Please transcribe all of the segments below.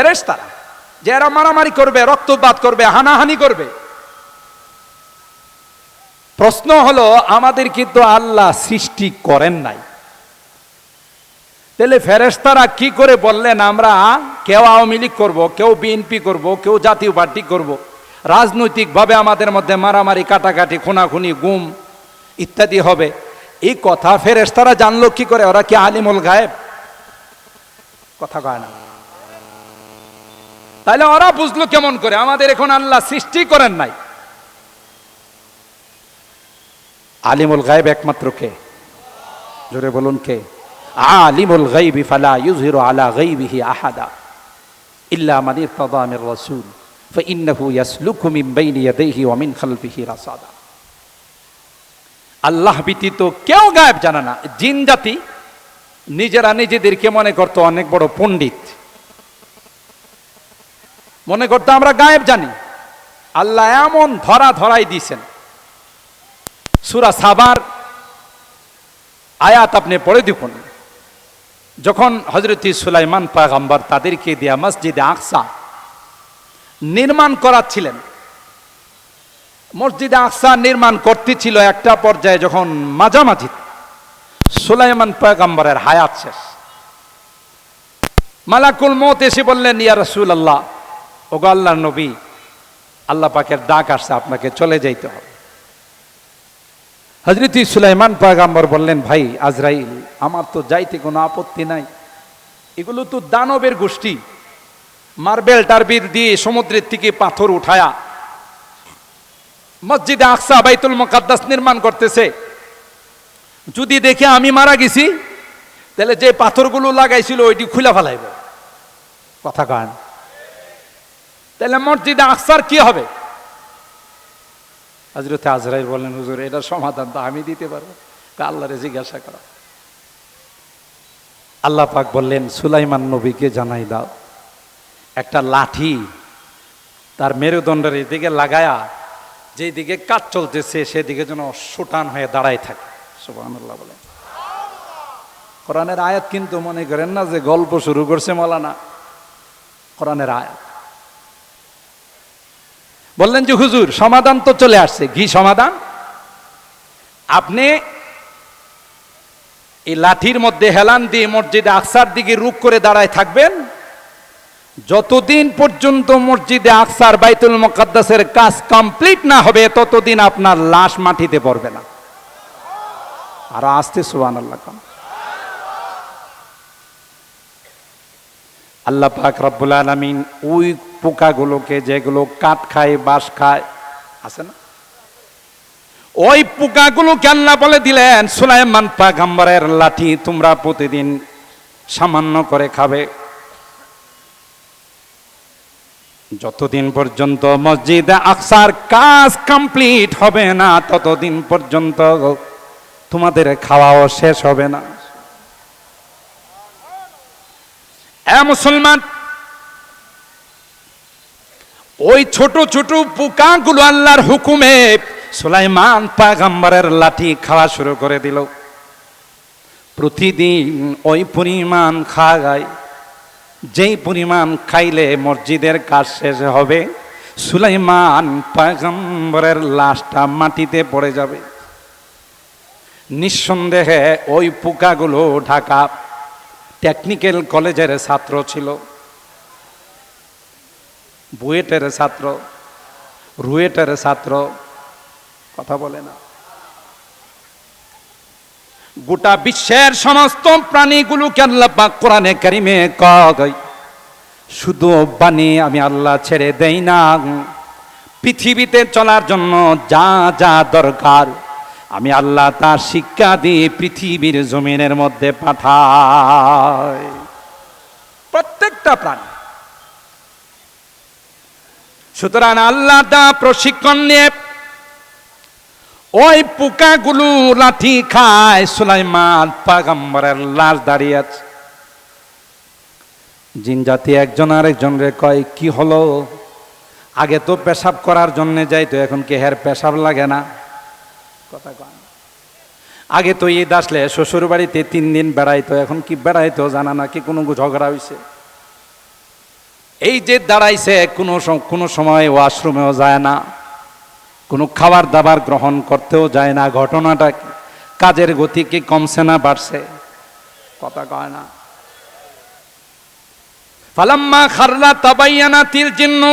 ফেরেশতারা, যে এরা মারামারি করবে, রক্তপাত করবে, হানাহানি করবে। প্রশ্ন হলো, আমাদের কিন্তু আল্লাহ সৃষ্টি করেন নাই। তাহলে ফেরেশতারা কি করে বললেন, আমরা কেউ আওয়ামী লীগ করব, কেউ বিএনপি করব, কেউ জাতীয় পার্টি করব, রাজনৈতিকভাবে আমাদের মধ্যে মারামারি, কাটাকাটি, খুনাখুনি, গুম ইত্যাদি হবে। এই কথা ফেরেশতারা জানলো কি করে? ওরা কি আলিমুল গায়েব? কথা কয় না। তাহলে ওরা বুঝলো কেমন করে? আমাদের এখন আল্লাহ সৃষ্টি করেন নাই। আলিমুল গায়েব একমাত্র কে? জোরে বলুন কে? আলিমুল গাইবি ফালা ইউযহিরু আলা গাইবিহি আহাদা ইল্লা মান ইরতাদা মির রাসূল ফাইন্নাহু ইয়াসলুকু মিন বাইনি ইয়াদাইহি ওয়া মিন খালফিহি রাসাদা। আল্লাহ ব্যতীত কেউ গায়েব জানে না। জিন জাতি নিজেরা নিজেদেরকে মনে করতো অনেক বড় পণ্ডিত। মনে করতো আমরা গায়েব জানি। আল্লাহ এমন ধরা ধরাই দিয়েছেন। সুরা সাবার আয়াত আপনি পড়ে দেখুন। যখন হজরত সুলাইমান পায়গাম্বার তাদেরকে দিয়া মসজিদে আকসা নির্মাণ করাচ্ছিলেন, মসজিদে আকসা নির্মাণ করতেছিল একটা পর্যায়ে যখন মাঝামাঝি সুলাইমান পয়গম্বরের হায়াত শেষ। মালাকুল মত এসে বললেন, ইয়া রসুল আল্লাহ ওগো আল্লাহ নবী, আল্লাহ পাকের ডাক আসছে, আপনাকে চলে যাইতে হবে। হজরত সুলাইমান পয়গাম্বর বললেন, ভাই আজরাইল, আমার তো যাইতে কোনো আপত্তি নাই। এগুলো তো দানবের গোষ্ঠী। মার্বেল টার্বির দিয়ে সমুদ্রের থেকে পাথর উঠায়া মসজিদে আকসা বাইতুল মোকাদ্দাস নির্মাণ করতেছে। যদি দেখে আমি মারা গেছি, তাহলে যে পাথরগুলো লাগাইছিল, ওইটি খুলে ফেলাইব। কথা কান। তাহলে মসজিদে আকসার কি হবে? হজরত আজরাইল বললেন, হুজুর এটা সমাধান তো আমি দিতে পারব। তা আল্লাহরে জিজ্ঞাসা করা। আল্লাহ পাক বললেন, সুলাইমান নবীকে জানাই দাও। একটা লাঠি তার মেরুদণ্ডের এদিকে লাগায়া, যেই দিকে কাজ চলতেছে সেদিকে যেন সুটান হয়ে দাঁড়ায় থাকে। সুবহানাল্লাহ বলে কোরআনের আয়াত কিন্তু মনে করেন না যে গল্প শুরু করছে মলানা। কোরআনের আয়াত। বললেন যে, হুজুর, সমাধান তো চলে আসছে। ঘি সমাধান? আপনি এই লাঠির মধ্যে হেলান দিয়ে মসজিদে আকসার দিকে রুখ করে দাঁড়ায় থাকবেন। যতদিন পর্যন্ত মসজিদে আকসার বাইতুল মোকাদ্দাসের কাজ কমপ্লিট না হবে, ততদিন আপনার লাশ মাটিতে পড়বে না। আর আসতে সুবান আল্লাহ আল্লাহ পাক রব্বুল আলমিন ওই পোকাগুলোকে যেগুলো কাঠ খায়, বাঁশ খায়, আছে না? ওই পোকাগুলোকে আল্লাহ বলে দিলেন, সুলাইমান পাগাম্বরের লাঠি তোমরা প্রতিদিন সামান্য করে খাবে। যতদিন পর্যন্ত মসজিদে আকসার কাজ কমপ্লিট হবে না, ততদিন পর্যন্ত তোমাদের খাওয়াও শেষ হবে না এ মুসলমান, ওই ছোট ছোট পোকাগুলো আল্লাহর হুকুমে সুলাইমান পাগাম্বরের লাঠি খাওয়া শুরু করে দিল। প্রতিদিন ওই পরিমাণ খাওয়ায়, যেই পরিমাণ খাইলে মসজিদের কাজ শেষ হবে, সুলাইমান পাগম্বরের লাশটা মাটিতে পড়ে যাবে। নিঃসন্দেহে ওই পোকাগুলো ঢাকা টেকনিক্যাল কলেজের ছাত্র ছিল, বুয়েটের ছাত্র, রুয়েটের ছাত্র, কথা বলে না। গোটা বিশ্বের সমস্ত প্রাণীগুলোকে আল্লাহ পাক কোরআনে কারিমে কয়, শুধু বাণী আমি আল্লাহ ছেড়ে দেই না, পৃথিবীতে চলার জন্য যা যা দরকার আমি আল্লাহ তার শিক্ষা দিয়ে পৃথিবীর জমিনের মধ্যে পাঠাই। প্রত্যেকটা প্রাণী। সুতরাং আল্লাহ তা প্রশিক্ষণ নিয়ে ওই পোকাগুলো লাঠি খায় সুলাইমান পাগম্বরের লাশ দাঁড়িয়ে আছে। জিন জাতি একজন আরেকজন রে কয়, কি হলো? আগে তো পেশাব করার জন্য যাইতো, এখন কি হের পেশাব লাগে না? কথা কয় না। আগে তো ঈদ আসলে শ্বশুর বাড়িতে তিন দিন বেড়াইতো, এখন কি বেড়াইতো জানা না, কি কোনো ঝগড়া হয়েছে এই যে দাঁড়াইছে, কোনো কোনো সময় ওয়াশরুমেও যায় না, কোনো খাবার দাবার গ্রহণ করতেও যায় না, ঘটনাটা কাজের গতি কি কমছে না বাড়ছে? কথা কয় না। ফালাম্মা খারলা তাবাইয়ানা তিল জিন্নু,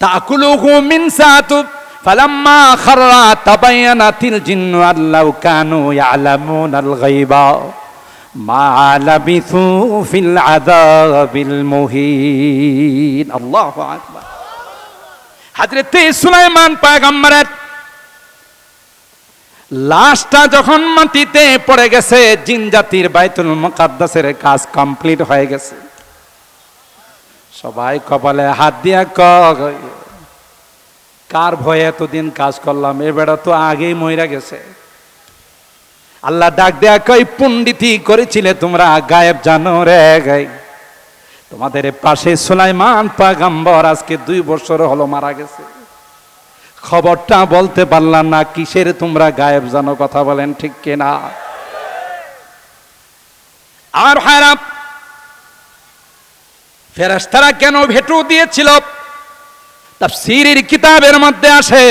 তাকুলুহু মিন সাতু ফালাম্মা খাররা তাবায়ানাতিল জিন্নু আল্লাহু কানু ইয়ালামুনাল গায়বা। মা লাবিথু ফিল আযাবিল মুহিন। আল্লাহু আকবার। হযরতে সুলাইমান পয়গম্বরের লাশটা যখন মাটিতে পড়ে গেছে, জিন জাতির বাইতুল মুকাদ্দাসের কাজ কমপ্লিট হয়ে গেছে। সবাই কপালে হাত দিয়া কয়। কার ভয়ে এতদিন কাজ করলাম? এ বেড়া তো আগেই মইরা গেছে। আল্লাহ ডাক দেয়া কই পণ্ডিতি করেছিলে তোমরা, গায়েব জানো রে গাই। তোমাদের পাশে সুলাইমান পাগাম্বর আজকে দুই বছর হলো মারা গেছে। খবরটা বলতে পারলাম না, কিসের তোমরা গায়েব জানো কথা বলেন ঠিক কিনা? আর হারাপ ফেরেশতারা কেন ভেটু দিয়েছিল? তাফসীরের কিতাবের মধ্যে আসে,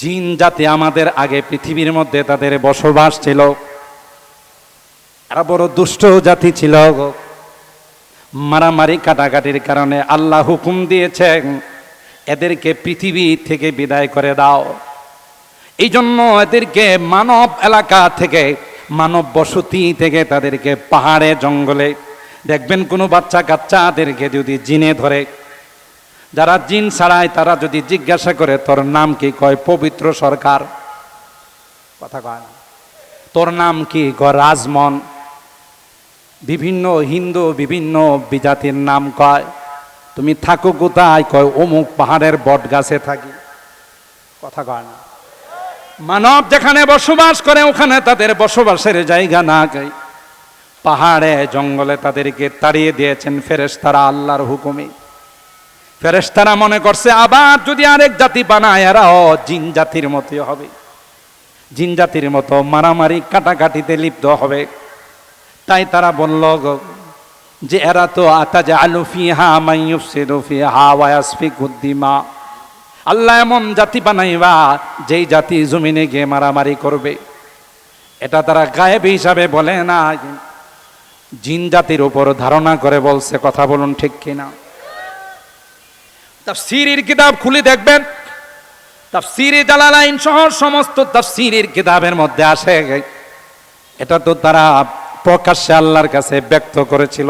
জিন জাতি আমাদের আগে পৃথিবীর মধ্যে তাদের বসবাস ছিল। এরা বড় দুষ্ট জাতি ছিল মারামারি কাটাকাটির কারণে আল্লাহ হুকুম দিয়েছেন, এদেরকে পৃথিবী থেকে বিদায় করে দাও। এই জন্য এদেরকে মানব এলাকা থেকে, মানব বসতি থেকে তাদেরকে পাহাড়ে, জঙ্গলে, দেখবেন কোনো বাচ্চা কাচ্চাদেরকে যদি জিনে ধরে যারা জিন ছাড়ায় তারা যদি জিজ্ঞাসা করে, তোর নাম কি? কয়, পবিত্র সরকার। কথা কয় না। তোর নাম কি? কয়, রাজমন। বিভিন্ন হিন্দু বিভিন্ন বিজাতির নাম কয়। তুমি থাকো কোথায়? কয়, অমুক পাহাড়ের বট গাছে থাকি। কথা কয় না। মানব যেখানে বসবাস করে, ওখানে তাদের বসবাসের জায়গা না পাহাড়ে, জঙ্গলে তাদেরকে তাড়িয়ে দিয়েছেন ফেরেস তারা আল্লাহর হুকুমে। ফেরেশতারা মনে করছে, আবার যদি আরেক জাতি বানায়, এরাও জিন জাতির মতোই হবে। জিন জাতির মতো মারামারি কাটাকাটিতে লিপ্ত হবে। তাই তারা বলল যে এরা তো আতাজা আলু ফিহা মাইয়ুফসিদু ফিহা ওয়া ইয়াসফিকুদ্দিমা আল্লাহ এমন জাতি বানাইবা, যেই জাতি জমিনে গিয়ে মারামারি করবে। এটা তারা গায়েব হিসাবে বলে না। জিন জাতির উপর ধারণা করে বলছে, কথা বলুন ঠিক কিনা? তাফসীরের কিতাব খুলে দেখবেন। তাফসীরে জালালাইন সহ সমস্ত তাফসীরের কিতাবের মধ্যে আসে। এটা তো তারা প্রকাশ্যে আল্লাহর কাছে ব্যক্ত করেছিল।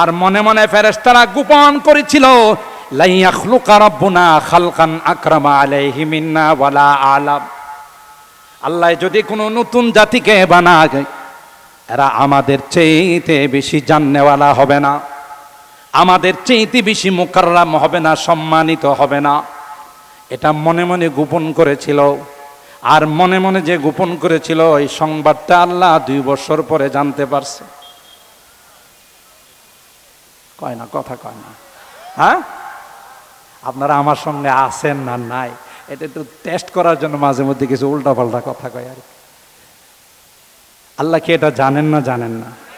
আর মনে মনে ফেরেশতারা গোপন করেছিল আল্লাহ যদি কোনো নতুন জাতিকে বানায়, এরা আমাদের চেয়েতে বেশি জাননেওয়ালা হবে না। আমাদের চেয়েতে বেশি মোকাররাম হবে না, সম্মানিত হবে না। এটা মনে মনে গোপন করেছিল। আর মনে মনে যে গোপন করেছিল, এই সংবাদটা আল্লাহ দুই বছর পরে জানতে পারছে। কয় না, কথা কয় না। হ্যাঁ? আপনারা আমার সঙ্গে আছেন না নাই? এটা একটু টেস্ট করার জন্য মাঝে মধ্যে কিছু উল্টাপাল্টা কথা কয় আর। আল্লাহ কি এটা জানেন না জানেন না?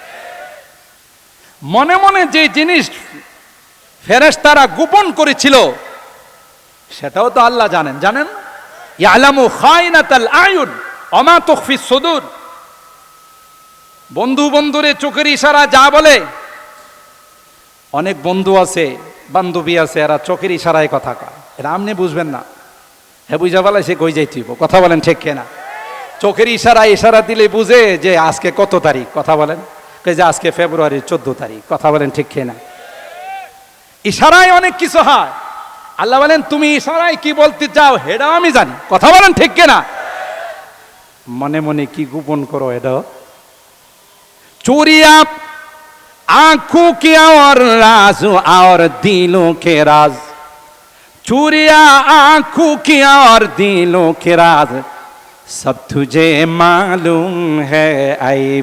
মনে মনে যে জিনিস ফেরেশতারা গোপন করেছিল, সেটাও তো আল্লাহ জানেন। জানেন? ইয়ালামু খায়নাতাল আয়ুন, অমা তুখফি সুদুর। বন্ধু বন্ধুরে চোখের ইশারা যা বলে, অনেক বন্ধু আছে, বান্ধবী আছে, এরা চোখের ইশারায় কথা কয়। এটা আপনি বুঝবেন না। হ্যাঁ বুঝা বলে সে কই যাইতিব কথা বলেন ঠিক কেনা? চোখের ইশারা ইশারা দিলে বুঝে যে আজকে কত তারিখ, কথা বলেন। যে আজকে ফেব্রুয়ারি চোদ্দ তারিখ? কথা বলেন ঠিক কিনা ইশারায় অনেক কিছু হয়। আল্লাহ বলেন, তুমি ইশারায় কি বলতে চাও হেডাও আমি জানি। কথা বলেন ঠিক না? মনে মনে কি গোপন করো এটাও চুরিয়া আঁকু কি আর রাজ আর দিলো কে রাজ? চুরিয়া আঁকু কি আর দিলো কে রাজ? সব তুঝে মালুম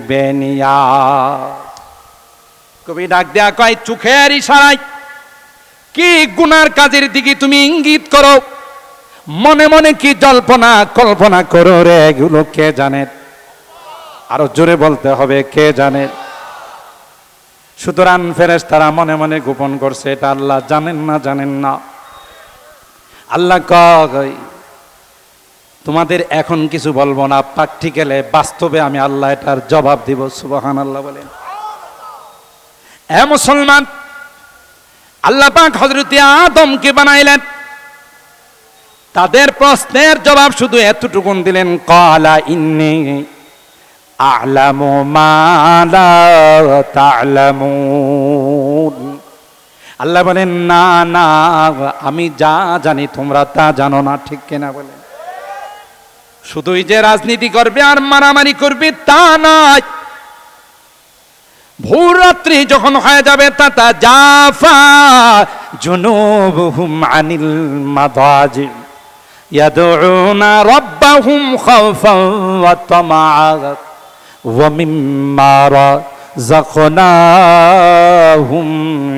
বেনিয়া কবি ডাক দেয়া কয় চোখের ইশারায় কি গুনার কাজের দিকে তুমি ইঙ্গিত করো মনে মনে কি জল্পনা কল্পনা করো রে এগুলো কে জানে আরও জোরে বলতে হবে, কে জানে? সুতরাং ফেরেস তারা মনে মনে গোপন করছে, এটা আল্লাহ জানেন না জানেন না। আল্লাহ কয় তোমাদের এখন কিছু বলব না। প্র্যাকটিক্যালে বাস্তবে আমি আল্লাহ এটার জবাব দিব সুবহান আল্লাহ বলেন। এ মুসলমান, আল্লাহ পাক হজরত আদমকে বানাইলেন। তাদের প্রশ্নের জবাব শুধু এতটুকুন দিলেন, কলা ইন্নি আলামু মালা তালামুন। আল্লাহ বলেন, না না, আমি যা জানি তোমরা তা জানো না। ঠিক কিনা বলেন। শুধুই যে রাজনীতি করবে আর মারামারি করবে তা নয়। ভোর রাত্রি যখন হয়ে যাবে তা তা জাফা, জুনুবুহুম আনিল মাদাজি ইয়াদউনা রাব্বাহুম খাওফান ওয়া তামাআ। ওয়া মিম্মা রাযাকনাহুম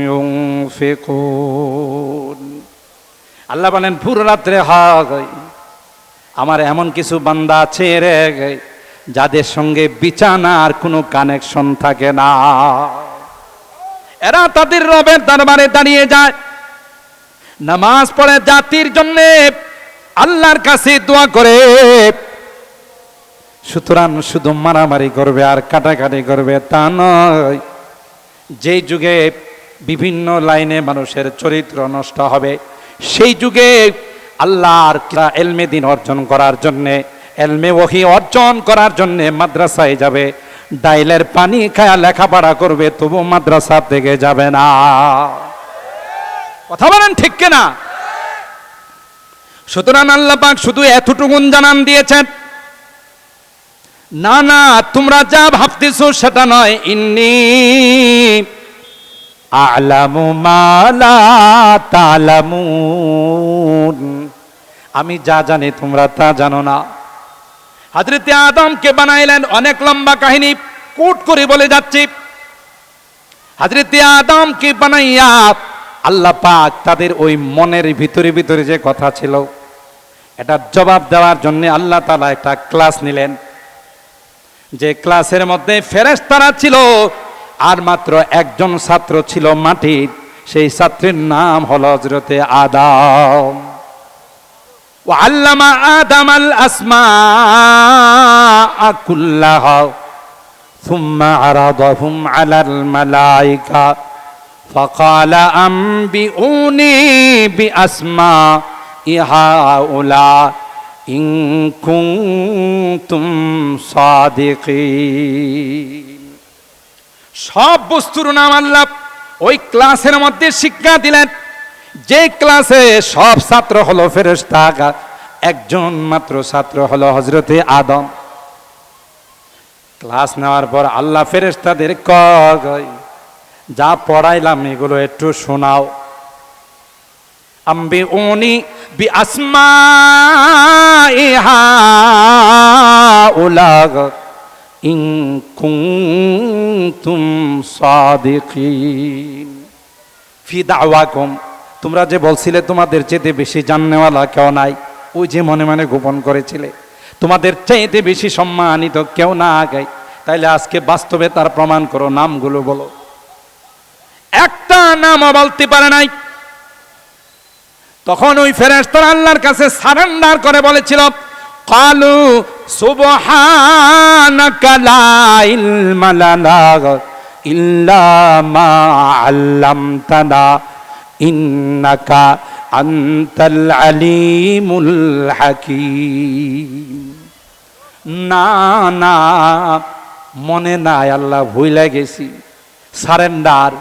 ইউনফিকুন। আল্লাহ বলেন পুরো রাত্রে হয়। আমার এমন কিছু বান্দা আছে রে, যাদের সঙ্গে বিছানার কোনো কানেকশন থাকে না। এরা তাদের রবের দরবারে দাঁড়িয়ে যায়। নামাজ পড়ে জাতির জন্য আল্লাহর কাছে দোয়া করে। সুতরাং শুধু মারামারি করবে আর কাটাকাটি করবে তা নয়, যেই যুগে বিভিন্ন লাইনে মানুষের চরিত্র নষ্ট হবে, সেই যুগে আল্লাহর এলমে দিন অর্জন করার জন্যে, এলমে ওহি অর্জন করার জন্যে মাদ্রাসায় যাবে। ডাইলের পানি খায়া লেখাপড়া করবে, তবু মাদ্রাসা থেকে যাবে না। কথা বলেন ঠিক কিনা? সুতরাং আল্লাহ পাক শুধু এতটুকুন জানান দিয়েছেন, না না, তোমরা যা ভাবতেছো সেটা নয়, ইন্নি আলামু মালা তালামুন। আমি যা জানি, তোমরা তা জানো না। হাজরতে আদমকে বানাইলেন অনেক লম্বা কাহিনী, কোট করে বলে যাচ্ছি। হাজরতে আদমকে বানাইয়া আল্লাহ পাক তাদের ওই মনের ভিতরে ভিতরে যে কথা ছিল, এটা জবাব দেওয়ার জন্য আল্লাহ তালা একটা ক্লাস নিলেন। যে ক্লাসের মধ্যে ফেরেশতারা ছিল, আর মাত্র একজন ছাত্র ছিল মাটির, সেই ছাত্রের নাম হল হজরতে আদম। আল্লামা আদম আল আসমা কুল্লাহ ثم عرضهم على الملائكة فقال أنبئوني بأسماء هؤلاء إن كنتم صادقين সব বস্তুর নাম আল্লাহ ওই ক্লাসের মধ্যে শিক্ষা দিলেন যে ক্লাসে সব ছাত্র হলো ফেরেশতা একজন মাত্র ছাত্র হলো হজরতে আদম। ক্লাস নেওয়ার পর আল্লাহ ফেরেশতাদের কয় যা পড়াইলাম এগুলো একটু শোনাও। আম্বি উনি বি আসমা ইহা উলাগ সাদিকিন ফি তোমরা যে বলছিলে তোমাদের চেয়ে বেশি জাননেওয়ালা কেউ নাই, ওই যে মনে মনে গোপন করেছিলে, তোমাদের চাইতে বেশি সম্মানিত কেউ না আগে। তাইলে আজকে বাস্তবে তার প্রমাণ করো, নামগুলো বলো। একটা নামও বলতে পারে নাই। তখন ওই ফেরেশতারা আল্লাহর কাছে সারেন্ডার করে বলেছিল, কালু সুবহানাকা লা ইলমা লানা ইল্লা মা আল্লামতানা। ইন্নাকা আনতাল আলিমুল হাকীম। না না, মনে নাই, আল্লাহ ভুলে গেছি। সারেন্ডার।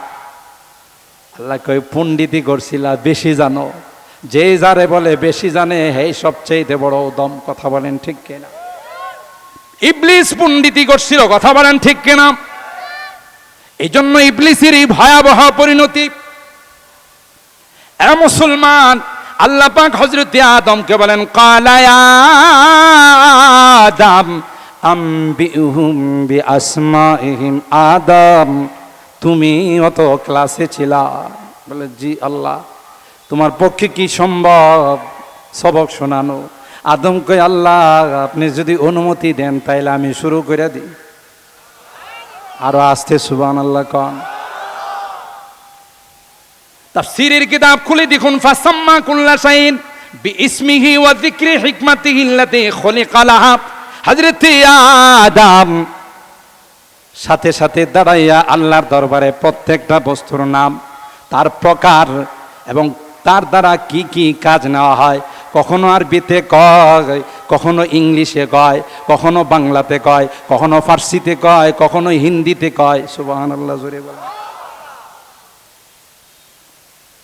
আল্লাহ কই পণ্ডিতি করছিলা, বেশি জানো। যে যারে বলে বেশি জানে, হেই সবচেয়ে বড় দম, কথা বলেন ঠিক কিনা? ইবলিস পণ্ডিতি করছিল, কথা বলেন ঠিক কিনা? এই জন্য ইবলিসের এই ভয়াবহ পরিণতি। এ মুসলমান, আল্লাহ পাক হজরত আদমকে বলেন কালায়া আদম, আম্বিহুম বি আসমাইহিম আদম, তুমি অত ক্লাসে ছিলা? বলে, জি আল্লাহ, তোমার পক্ষে কি সম্ভব? সবক শোনানো। আদম কই আল্লাহ, আপনি যদি অনুমতি দেন, তাইলে আমি শুরু করে দিই। আরও আসতে সুবান আল্লাহ কন। তাফসীরের কিতাব খুলে দেখুন, ফাসাম্মা কুল্লা শাইন বিইসমিহি ওয়া যিকরি হিকমাতিহি আল্লাতী খুলিকা লাহা। হযরত আদম, সাথে সাথে দাঁড়াইয়া আল্লাহর দরবারে প্রত্যেকটা বস্তুর নাম, তার প্রকার এবং তার দ্বারা কি কি কাজ নেওয়া হয়, কখনো আরবিতে কয়, কখনো ইংলিশে কয়, কখনো বাংলাতে কয়, কখনো ফার্সিতে কয়, কখনো হিন্দিতে কয়। সুবাহান আল্লাহ জোরে বলা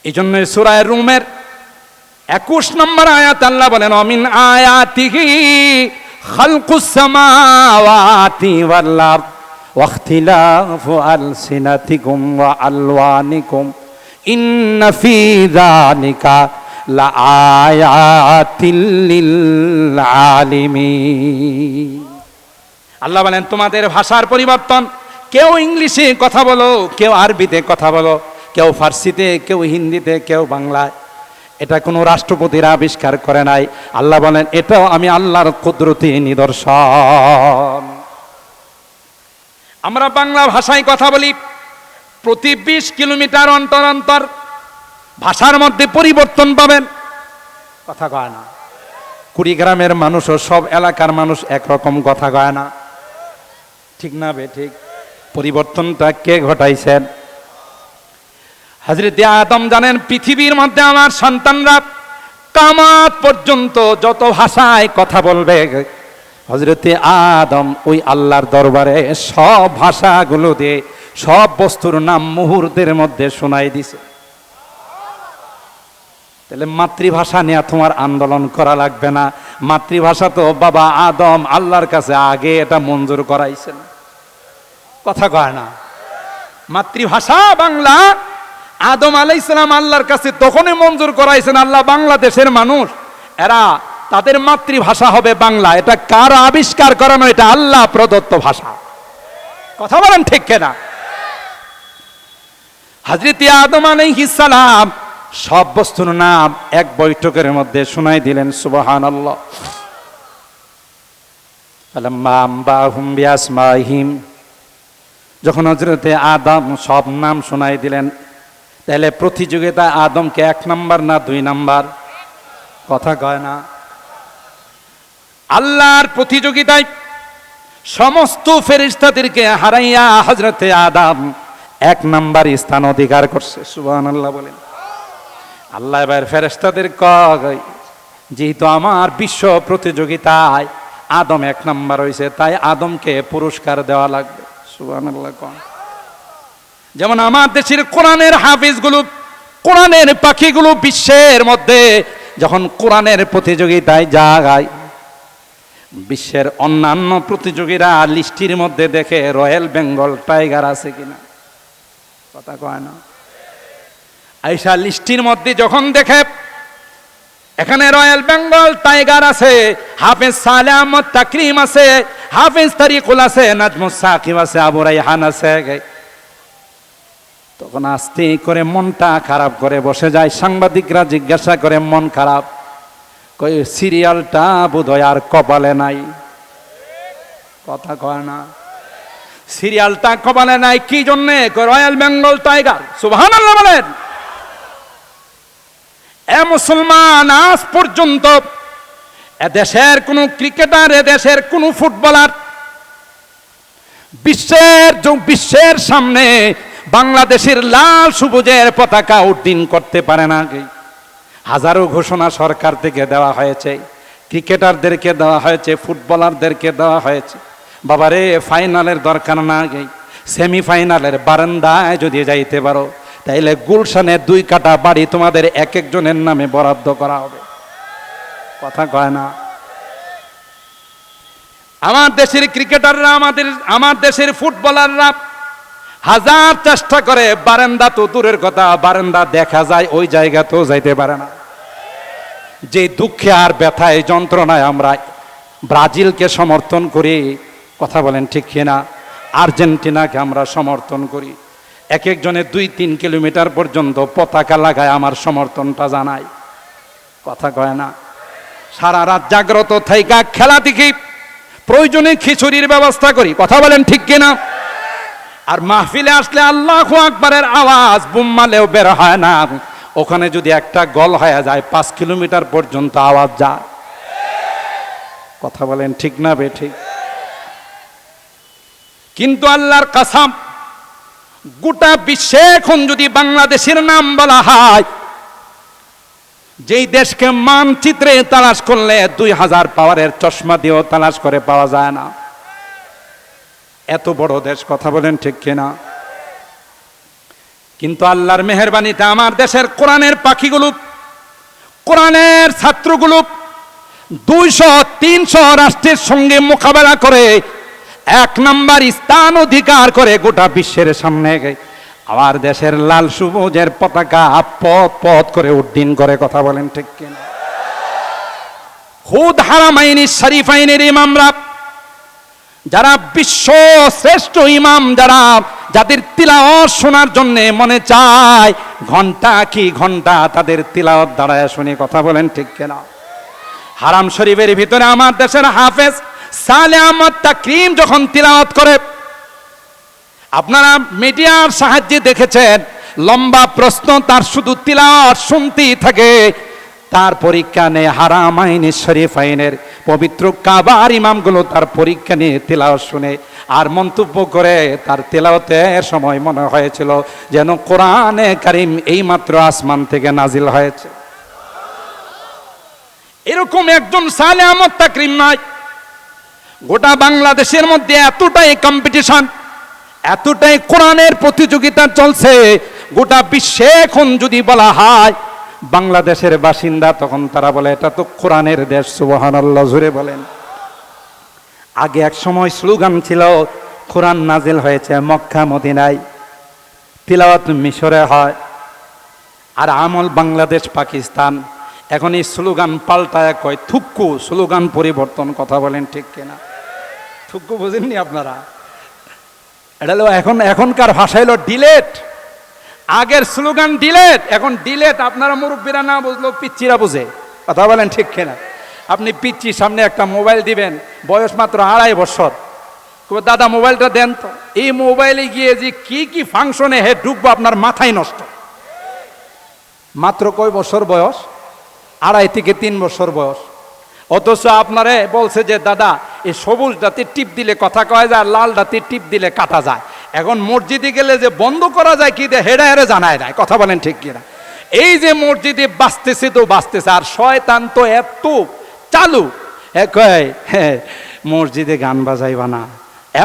এই জন্য সুরায় রুমের একুশ নম্বর আয়াত আল্লাহ বলেন অমিন আয়াতিহি খালকুস সামাওয়াতি ওয়াল আরদ واختلاف ألسنتكم وألوانكم إن في ذلك لآيات للعالمين আল্লাহ বলেন তোমাদের ভাষার পরিবর্তন কেউ ইংলিশে কথা বলো কেউ আরবিতে কথা বলো কেউ ফার্সিতে, কেউ হিন্দিতে, কেউ বাংলায়। এটা কোনো রাষ্ট্রপতিরা আবিষ্কার করে নাই। আল্লাহ বলেন, এটাও আমি আল্লাহর কুদরতি নিদর্শন। আমরা বাংলা ভাষায় কথা বলি, প্রতি বিশ কিলোমিটার অন্তর অন্তর ভাষার মধ্যে পরিবর্তন পাবেন। কথা কয় না। কুড়িগ্রামের মানুষও সব এলাকার মানুষ একরকম কথা কয় না। ঠিক না বে, ঠিক? পরিবর্তনটা কে ঘটাইছেন? হাজরত আদম জানেন, পৃথিবীর মধ্যে আমার সন্তানরা কামাত পর্যন্ত যত ভাষায় কথা বলবে হজরতে আদম ওই আল্লাহর দরবারে সব ভাষাগুলো দিয়ে, সব বস্তুর নাম মুহূর্তের মধ্যে শোনাই দিছে। তাহলে মাতৃভাষা নিয়ে তোমার আন্দোলন করা লাগবে না। মাতৃভাষা তো বাবা আদম আল্লাহর কাছে আগে এটা মঞ্জুর করাইছেন। কথা কয় না। মাতৃভাষা বাংলা আদম আলাইসালাম আল্লাহর কাছে তখনই মঞ্জুর করাইছেন, আল্লাহ বাংলাদেশের মানুষ। এরা তাদের মাতৃভাষা হবে বাংলা। এটা কার আবিষ্কার করানো এটা আল্লাহ প্রদত্ত ভাষা। কথা বলেন ঠিক কেনা? হাজরত আদম আলাইহিস সালাম সব বস্তুর নাম এক বৈঠকের মধ্যে শোনাই দিলেন সুবহান আল্লাহ যখন হজরতে আদম সব নাম শোনাই দিলেন তাহলে প্রতিযোগিতা আদমকে এক নাম্বার না দুই নাম্বার? কথা কয় না। আল্লাহর প্রতিযোগিতায় সমস্ত ফেরিস্তাদেরকে হারাইয়া হজরতে আদম এক নাম্বার স্থান অধিকার করছে সুবাহ আল্লাহ বলেন। আল্লাহ এবার ফেরেস্তাদের কয়, যেহেতু আমার বিশ্ব প্রতিযোগিতায় আদম এক নাম্বার হয়েছে তাই আদমকে পুরস্কার দেওয়া লাগবে সুবাহ আল্লাহ কন যেমন আমার দেশের কোরআনের হাফিজগুলো, কোরআনের পাখিগুলো বিশ্বের মধ্যে যখন কোরআনের প্রতিযোগিতায় যায় বিশ্বের অন্যান্য প্রতিযোগীরা লিস্টির মধ্যে দেখে রয়্যাল বেঙ্গল টাইগার আছে কিনা? কথা কয় না? আইসা লিস্টির মধ্যে যখন দেখে, এখানে রয়্যাল বেঙ্গল টাইগার আছে, হাফেজ সালে আহমদ তাকরিম আছে, হাফেজ তারিকুল আছে, নাজমুস সাকিব আছে, আবু রাইহান আছে তখন আস্তে করে মনটা খারাপ করে বসে যায়। সাংবাদিকরা জিজ্ঞাসা করে, মন খারাপ? কই, সিরিয়ালটা বোধহয় আর কপালে নাই। কথা কয় না। সিরিয়ালটা কপালে নাই, কি জন্যে? রয়্যাল বেঙ্গল টাইগার সুবহান বলেন। এ মুসলমান, আজ পর্যন্ত এদেশের কোন ক্রিকেটার এদেশের কোন ফুটবলার, বিশ্বের বিশ্বের সামনে বাংলাদেশের লাল সবুজের পতাকা উড্ডীন করতে পারে না হাজারো ঘোষণা সরকার থেকে দেওয়া হয়েছে, ক্রিকেটারদেরকে দেওয়া হয়েছে, ফুটবলারদেরকে দেওয়া হয়েছে। বাবারে, ফাইনালের দরকার না সেমিফাইনালের বারান্দায় যদি যাইতে পারো, তাইলে গুলশানের দুই কাটা বাড়ি তোমাদের এক একজনের নামে বরাদ্দ করা হবে। কথা কয় না? আমার দেশের ক্রিকেটাররা, আমাদের, আমার দেশের ফুটবলাররা হাজার চেষ্টা করে, বারান্দা তো দূরের কথা, বারান্দা দেখা যায়, ওই জায়গাতেও যাইতে পারে না। যে দুঃখে আর ব্যথায়, যন্ত্রণায় আমরা ব্রাজিলকে সমর্থন করি, কথা বলেন ঠিক কিনা, আর্জেন্টিনাকে আমরা সমর্থন করি। এক একজনের দুই তিন কিলোমিটার পর্যন্ত পতাকা লাগায় আমার সমর্থনটা জানাই কথা কয় না? সারা রাত জাগ্রত থাইকা, খেলা দেখি, প্রয়োজনে খিচুড়ির ব্যবস্থা করি, কথা বলেন ঠিক কিনা? আর মাহফিলে আসলে আল্লাহ আকবরের আওয়াজ বুম্মালেও বের হয় না। ওখানে যদি একটা গল হয়ে যায়, পাঁচ কিলোমিটার পর্যন্ত আওয়াজ যায়। কথা বলেন ঠিক না বে ঠিক কিন্তু আল্লাহর কাসাম গোটা বিশ্বে এখন যদি বাংলাদেশের নাম বলা হয়, যেই দেশকে মানচিত্রে তালাশ করলে দুই হাজার পাওয়ারের চশমা দিয়েও তালাশ করে পাওয়া যায় না। এত বড় দেশ কথা বলেন ঠিক কিনা? কিন্তু আল্লাহর মেহরবানিতে আমার দেশের কোরআনের পাখিগুলো, কোরআনের ছাত্রগুলো দুইশো, তিনশো রাষ্ট্রের সঙ্গে মোকাবেলা করে এক নাম্বার স্থান অধিকার করে গোটা বিশ্বের সামনে আমার দেশের লাল সবুজের পতাকা পথ পথ করে উড্ডীন করে কথা বলেন ঠিক কিনা? খুদ হারামাইনি শরীফাইনের ইমামরা যারা বিশ্ব শ্রেষ্ঠ ইমাম, যারা যাদের তিলাওয়াত শোনার জন্য মনে চায়, ঘণ্টা কি ঘণ্টা তাদের তিলাওয়াত দাঁড়ায় শুনে কথা বলেন ঠিক কিনা? হারাম শরীফের ভিতরে আমার দেশের হাফেজ সালে আহমদ তাকরিম যখন তিলাওয়াত করে, আপনারা মিডিয়ার সাহায্যে দেখেছেন, লম্বা প্রশ্ন তার শুধু তিলাওয়াত শুনতেই থাকে তার পরীক্ষা নেই, হারাম আইনি, শরীফ আইনের। পবিত্র কাবার ইমামগুলো তার পরীক্ষা নিয়ে তেলাওয়াত শুনে আর মন্তব্য করে, তার তেলাওতের সময় মনে হয়েছিল যেন কোরআনে কারিম এইমাত্র আসমান থেকে নাজিল হয়েছে। এরকম একজন সালে আহমদ তাকরিম নাই। গোটা বাংলাদেশের মধ্যে এতটাই কম্পিটিশন এতটাই কোরআনের প্রতিযোগিতা চলছে, গোটা বিশ্বে এখন যদি বলা হয় বাংলাদেশের বাসিন্দা, তখন তারা বলে, এটা তো কোরআনের দেশ জুড়ে বলেন। আগে এক সময় স্লোগান ছিল, কোরআন নাজিল হয়েছে মক্কা, মদিনায়, তিলাওয়াত মিশরে হয়। আর আমল বাংলাদেশ, পাকিস্তান। এখন এই স্লোগান পাল্টায় কয় থুক্কু স্লোগান পরিবর্তন, কথা বলেন ঠিক কিনা? থুক্কু বুঝেননি আপনারা? এটা এখন, এখনকার ভাষা হলো ডিলেট আগের স্লোগান ডিলেট, এখন ডিলেট আপনারা মুরব্বীরা না বুঝলো পিচ্চিরা বুঝে। কথা বলেন ঠিক কিনা? আপনি পিচ্ছি সামনে একটা মোবাইল দিবেন, বয়স মাত্র আড়াই বছর। দাদা, মোবাইলটা দেন তো। এই মোবাইলে গিয়ে যে কি কি ফাংশনে হে ঢুকবো আপনার মাথায় নষ্ট। মাত্র কয় বছর বয়স? আড়াই থেকে তিন বছর বয়স। অথচ আপনারে বলছে যে, দাদা, এই সবুজ দাঁতে টিপ দিলে কথা কয় যায় লাল দাঁতে টিপ দিলে কাটা যায়। এখন মসজিদে গেলে যে বন্ধ করা যায় কি দিয়ে হেডা হেরে জানায় নাই, কথা বলেন ঠিক কিনা? এই যে মসজিদে বাঁচতেছে তো বাঁচতেছে, আর শয়তান তো এত চালু। কয় মসজিদে গান বাজাইবা না।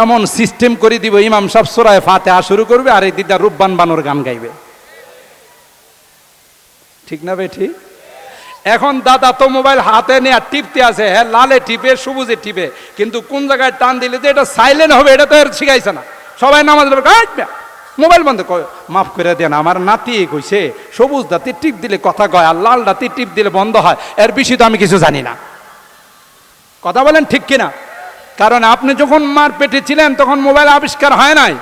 এমন সিস্টেম করে দিব, ইমাম সাহেব সোরায় ফাতে শুরু করবে আর এই দিদা রূপবান বানর গান গাইবে। ঠিক না ঠিক এখন দাদা তো মোবাইল হাতে নিয়ে আর টিপতে আছে হ্যাঁ লালে টিপে, সবুজে টিপে, কিন্তু কোন জায়গায় টান দিলে যে এটা সাইলেন্ট হবে, এটা তো আর শিখাইছে না। সবাই নামাজ মোবাইল বন্ধ মাফ করে দেন, আমার নাতি কইছে, সবুজ দাঁতি টিপ দিলে কথা কয় আর লাল দাঁতি টিপ দিলে বন্ধ হয়, এর বেশি তো আমি কিছু জানি না। কথা বলেন ঠিক কিনা? কারণ আপনি যখন মার পেটে ছিলেন, তখন মোবাইল আবিষ্কার হয় নাই।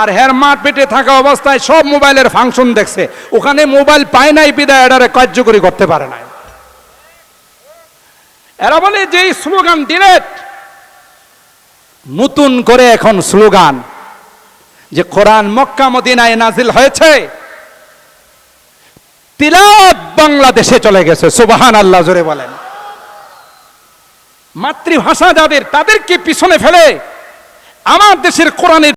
আর হের মার পেটে থাকা অবস্থায় সব মোবাইলের ফাংশন দেখছে। ওখানে মোবাইল পায় নাই, বিদায় এটারে কার্যকরী করতে পারে নাই। এরা বলে যে স্লোগান ডিলেট নতুন করে এখন স্লোগান। যে কোরআন মক্কা মদিনায় নাজিল হয়েছে তিলাত বাংলাদেশে চলে গেছে সুবাহান আল্লাহ জোরে বলেন। মাতৃভাষা যাদের, তাদেরকে পিছনে ফেলে আমার দেশের কোরআনের